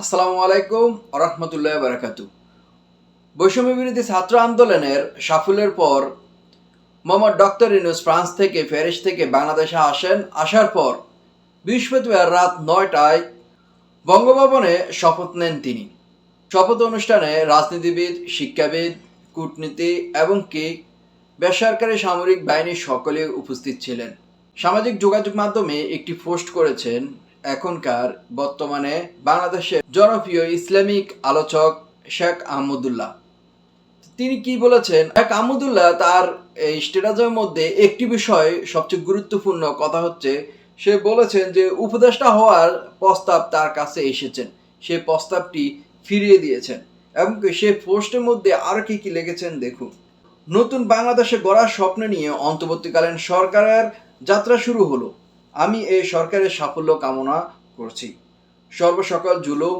আসসালামু আলাইকুম আরহামতুল্লাহ বারাকাতু বৈষম্য বিরোধী ছাত্র আন্দোলনের সাফল্যের পর মোহাম্মদ ডক্টর ইনুস ফ্রান্স থেকে প্যারিস থেকে বাংলাদেশে আসেন। আসার পর বৃহস্পতিবার রাত নয়টায় বঙ্গভবনে শপথ নেন তিনি। শপথ অনুষ্ঠানে রাজনীতিবিদ, শিক্ষাবিদ, কূটনীতি এবং কি বেসরকারি সামরিক বাহিনীর সকলে উপস্থিত ছিলেন। সামাজিক যোগাযোগ মাধ্যমে একটি পোস্ট করেছেন এখনকার বর্তমানে বাংলাদেশের জনপ্রিয় ইসলামিক আলোচক শেখ আহমদুল্লাহ। তিনি কি বলেছেন? শেখ আহমদুল্লাহ তার এই স্ট্যাটাসের মধ্যে একটি বিষয় সবচেয়ে গুরুত্বপূর্ণ কথা হচ্ছে, সে বলেছেন যে উপদেষ্টা হওয়ার প্রস্তাব তার কাছে এসেছেন। সেই প্রস্তাবটি ফিরিয়ে দিয়েছেন। এবং সে পোস্টের মধ্যে আরও কি কি লিখেছেন দেখুন। নতুন বাংলাদেশে গড়ার স্বপ্ন নিয়ে অন্তর্বর্তীকালীন সরকারের যাত্রা শুরু হলো। আমি এই সরকারের সাফল্য কামনা করছি। সর্বসকল জুলুম,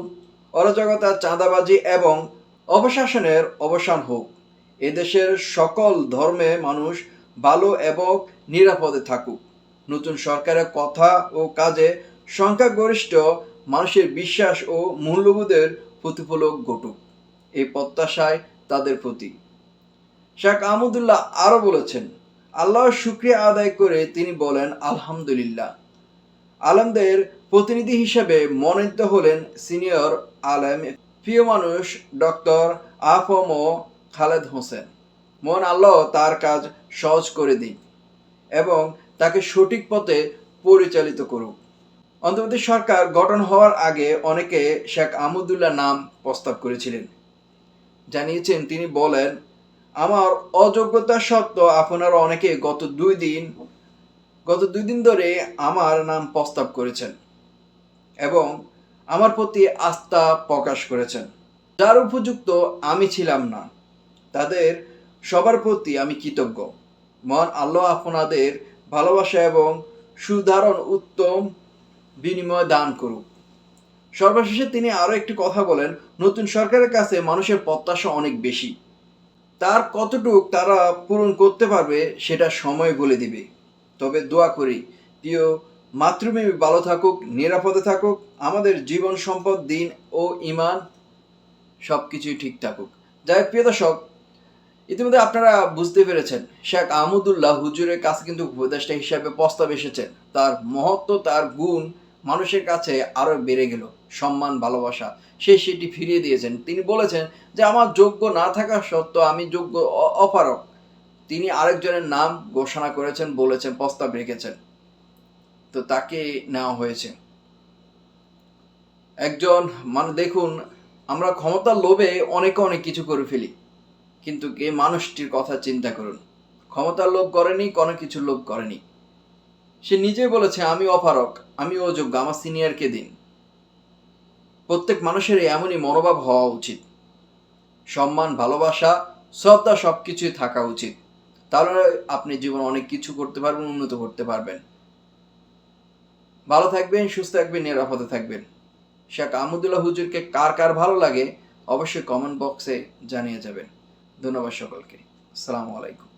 অরাজকতা, চাঁদাবাজি এবং অপশাসনের অবসান হোক। এদেশের সকল ধর্মে মানুষ ভালো এবং নিরাপদে থাকুক। নতুন সরকারের কথা ও কাজে সংখ্যাগরিষ্ঠ মানুষের বিশ্বাস ও মূল্যবোধের প্রতিফলক ঘটুক। এই প্রত্যাশায় তাদের প্রতি। শেখ আহমদুল্লাহ আরও বলেছেন আল্লাহর শুক্রিয়া আদায় করে তিনি বলেন, আলহামদুলিল্লাহ। আলমদের প্রতিনিধি হিসেবে মনোনীত হলেন সিনিয়র আলেম, প্রিয় মানুষ ডক্টর আফম খালেদ হোসেন। মন আল্লাহ তার কাজ সহজ করে দিন এবং তাকে সঠিক পথে পরিচালিত করুক। অন্তর্বর্তী সরকার গঠন হওয়ার আগে অনেকে শেখ আহমদুল্লাহ নাম প্রস্তাব করেছিলেন। জানিয়েছেন, তিনি বলেন আমার অযোগ্যতা সত্ত্বেও আপনারা অনেকে গত দুই দিন, গত দুই দিন ধরে আমার নাম প্রস্তাব করেছেন এবং আমার প্রতি আস্থা প্রকাশ করেছেন। যার উপযুক্ত আমি ছিলাম না। তাদের সবার প্রতি আমি কৃতজ্ঞ। মন আল্লাহ আপনাদের ভালোবাসা এবং সুধারণ উত্তম বিনিময় দান করুক। সর্বশেষে তিনি আরও একটি কথা বলেন, নতুন সরকারের কাছে মানুষের প্রত্যাশা অনেক বেশি। তার কতটুক তারা পূরণ করতে পারবে, সেটা সময় বলে দিবে। তবে দোয়া করি, প্রিয় মাতৃভূমি ভালো থাকুক, নিরাপদে থাকুক, আমাদের জীবন সম্পদ, দিন ও ইমান সব কিছুই ঠিক থাকুক। যাই প্রিয় দর্শক, ইতিমধ্যে আপনারা বুঝতে পেরেছেন, শেখ আহমদুল্লাহ হুজুরের কাছে কিন্তু উপদেষ্টা হিসাবে প্রস্তাব এসেছে। তার মহত্ব, তার গুণ মানুষের কাছে আরও বেড়ে গেল সম্মান, ভালোবাসা। সে সেটি ফিরিয়ে দিয়েছেন। তিনি বলেছেন যে, আমার যোগ্য না থাকা সত্ত্বেও আমি যোগ্য অপারক তিনি আরেকজনের নাম ঘোষণা করেছেন, বলেছেন, প্রস্তাব রেখেছেন। তো তাকে নেওয়া হয়েছে। একজন মানে দেখুন, আমরা ক্ষমতার লোভে অনেকে অনেক কিছু করে ফেলি, কিন্তু এই মানুষটির কথা চিন্তা করুন। ক্ষমতার লোভ করেনি, কোনো কিছু লোভ করেনি। সে নিজে বলেছে, আমি অপারক আমি অযোগ্য, আমার সিনিয়রকে দিন। প্রত্যেক মানুষের এমনই মনোভাব হওয়া উচিত। সম্মান, ভালোবাসা, শ্রদ্ধা সব কিছুই থাকা উচিত। তাহলে আপনি জীবনে অনেক কিছু করতে পারবেন, উন্নত করতে পারবেন। ভালো থাকবেন, সুস্থ থাকবেন, নিরাপদে থাকবেন। শেখ আহমদুল্লাহ হুজুরকে কার কার ভালো লাগে, অবশ্যই কমেন্ট বক্সে জানিয়ে যাবেন। ধন্যবাদ সকলকে। আসসালামু আলাইকুম।